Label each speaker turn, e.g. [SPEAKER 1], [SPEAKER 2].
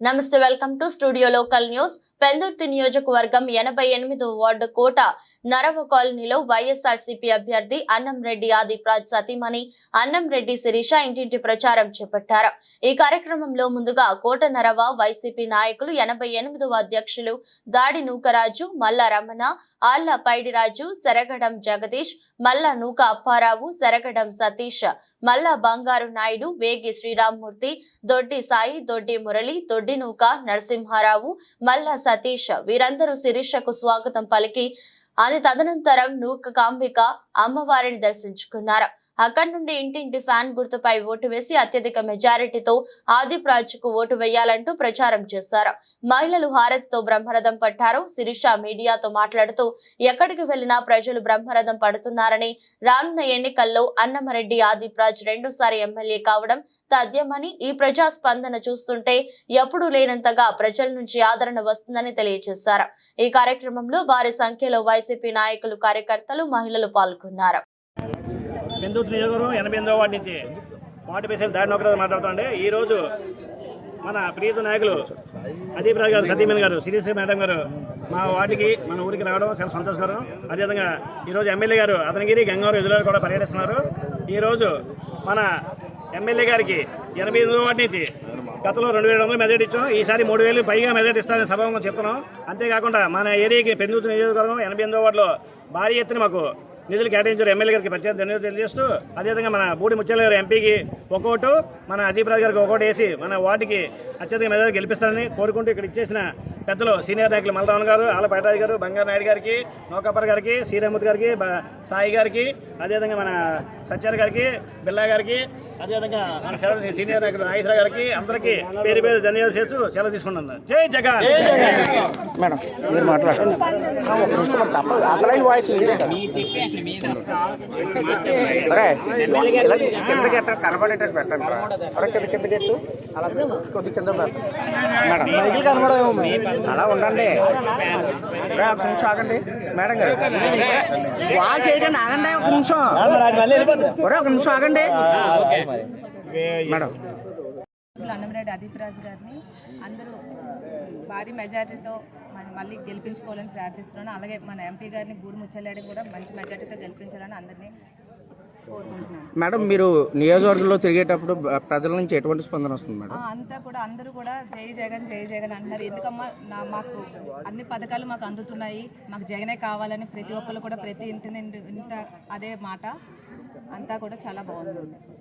[SPEAKER 1] నమస్తే welcome to studio local news Pendurthi నియోజకవర్గం ఎనభై ఎనిమిదో వార్డు కోట నరవ కాలనీలో వైఎస్ఆర్సీపీ అభ్యర్థి అన్నంరెడ్డి ఆదిప్రాజ్ సతీమణి అన్నంరెడ్డి శిరీష ఇంటింటి ప్రచారం చేపట్టారు. ఈ కార్యక్రమంలో ముందుగా కోట నరవ వైసీపీ నాయకులు ఎనభై ఎనిమిదవ అధ్యక్షులు దాడి నూకరాజు మల్ల రమణ ఆళ్ళ పైడిరాజు సెరగడం జగదీష్ మల్ల నూక అప్పారావు సెరగడం సతీష్ మల్ల బంగారు నాయుడు వేగి శ్రీరామ్మూర్తి దొడ్డి సాయి దొడ్డి మురళి దొడ్డి నూక నరసింహారావు మల్ల సతీష్. వీరందరూ శిరీషకు స్వాగతం పలికి అని తదనంతరం నూక కాంబిక అమ్మవారిని దర్శించుకున్నారు. అక్కడి నుండి ఇంటింటి ఫ్యాన్ గుర్తుపై ఓటు వేసి అత్యధిక మెజారిటీతో ఆదిప్ రాజుకు ఓటు వేయాలంటూ ప్రచారం చేశారు. మహిళలు హారతితో బ్రహ్మరథం పట్టారు. శిరీష మీడియాతో మాట్లాడుతూ ఎక్కడికి వెళ్ళినా ప్రజలు బ్రహ్మరథం పడుతున్నారని రానున్న ఎన్నికల్లో అన్నమరెడ్డి ఆదిప్ రాజ్ రెండోసారి ఎమ్మెల్యే కావడం తథ్యమని ఈ ప్రజా స్పందన చూస్తుంటే ఎప్పుడూ లేనంతగా ప్రజల నుంచి ఆదరణ వస్తుందని తెలియజేశారు. ఈ కార్యక్రమంలో భారీ సంఖ్యలో వైసీపీ నాయకులు కార్యకర్తలు మహిళలు పాల్గొన్నారు.
[SPEAKER 2] బెందూతు నియోజకవర్గం ఎనభై ఎనిమిదో వార్డు నుంచి వాటి ప్రెసిడెంట్ దాడి నౌకరాజు మాట్లాడుతుండే ఈ రోజు మన ప్రీత నాయకులు అదీప్ రాజు గారు సతీమణి గారు సిరీస్ మేడం గారు మా వాటికి మన ఊరికి రావడం చాలా సంతోషకరం. అదేవిధంగా ఈరోజు ఎమ్మెల్యే గారు అతనిగిరి గంగారు ఎదురు కూడా పర్యటిస్తున్నారు. ఈరోజు మన ఎమ్మెల్యే గారికి ఎనభై ఎనిమిదో వాటి నుంచి గతంలో రెండు వేల వందలు మెజార్టీ ఇచ్చాం. ఈసారి మూడు వేలు పైగా మెజార్టీ ఇస్తారని సభంగా చెప్తున్నాం. అంతేకాకుండా మన ఏరియాకి పెందుతు నియోజకవర్గం ఎనభై ఎనిమిదో వార్డులో భారీ ఎత్తున మాకు నిధులు కేటాయించారు ఎమ్మెల్యే గారికి ప్రత్యేక ధన్యవాదాలు తెలియజేస్తూ అదేవిధంగా మన బూడి ముత్యాల గారు ఎంపీకి ఒక్కోటు మన అదీప్ రాజు గారికి ఒక్కోటి వేసి మన వార్డుకి అత్యధిక మెదడు గెలిపిస్తారని కోరుకుంటూ ఇక్కడ ఇచ్చేసిన పెద్దలు సీనియర్ నాయకులు మల్లరావణ గారు ఆల పేటరాజు గారు బంగారు నాయుడు గారికి నౌకాపర్ గారికి శ్రీరామూర్తి గారికి సాయి గారికి అదేవిధంగా మన సత్యాల గారికి బిల్లా గారికి అదేవిధంగా మన శరణ సీనియర్ నాయకులు నాగేశ్వర గారికి అందరికీ పేరు పేరు ధన్యవాదాలు చేస్తూ సెలవు తీసుకున్నాను జై జగన్!
[SPEAKER 3] మేడం మీరు మాట్లాడండి. అసలైన వాయిస్ కదా. కిందకి ఎట్ట కనబడేటట్టు పెట్టండి కింద కిందకి ఎట్టు అలా కొద్ది కింద మేడం అలా ఉండండి. ఒక నిమిషం ఆగండి. మేడం గారు వాళ్ళు చేయకండి ఆగండి ఒక నిమిషం. ఒక నిమిషం ఆగండి. మేడం.
[SPEAKER 4] అన్నంరెడ్డి అదీప్రాజు గారిని అందరూ భారీ మెజారిటీతో మళ్ళీ గెలిపించుకోవాలని ప్రార్థిస్తున్నాను. అలాగే మన ఎంపీ గారిని గూడు ముచ్చలేడిని కూడా మంచి మెజారిటీతో గెలిపించాలని అందరినీ
[SPEAKER 3] మేడం మీరు నియోజకవర్గంలో తిరిగేటప్పుడు ప్రజల నుంచి ఎటువంటి స్పందన వస్తుంది మేడం?
[SPEAKER 4] ఆ, అంతా కూడా అందరూ కూడా జై జగన్ జై జగన్ అంటున్నారు. ఎందుకమ్మా నా మాకు అన్ని పథకాలు మాకు అందుతున్నాయి. మాకు జగనే కావాలని ప్రతి ఒక్కరు కూడా ప్రతి ఇంటి నుండి ఇంట అదే మాట. అంతా కూడా చాలా బాగుంది.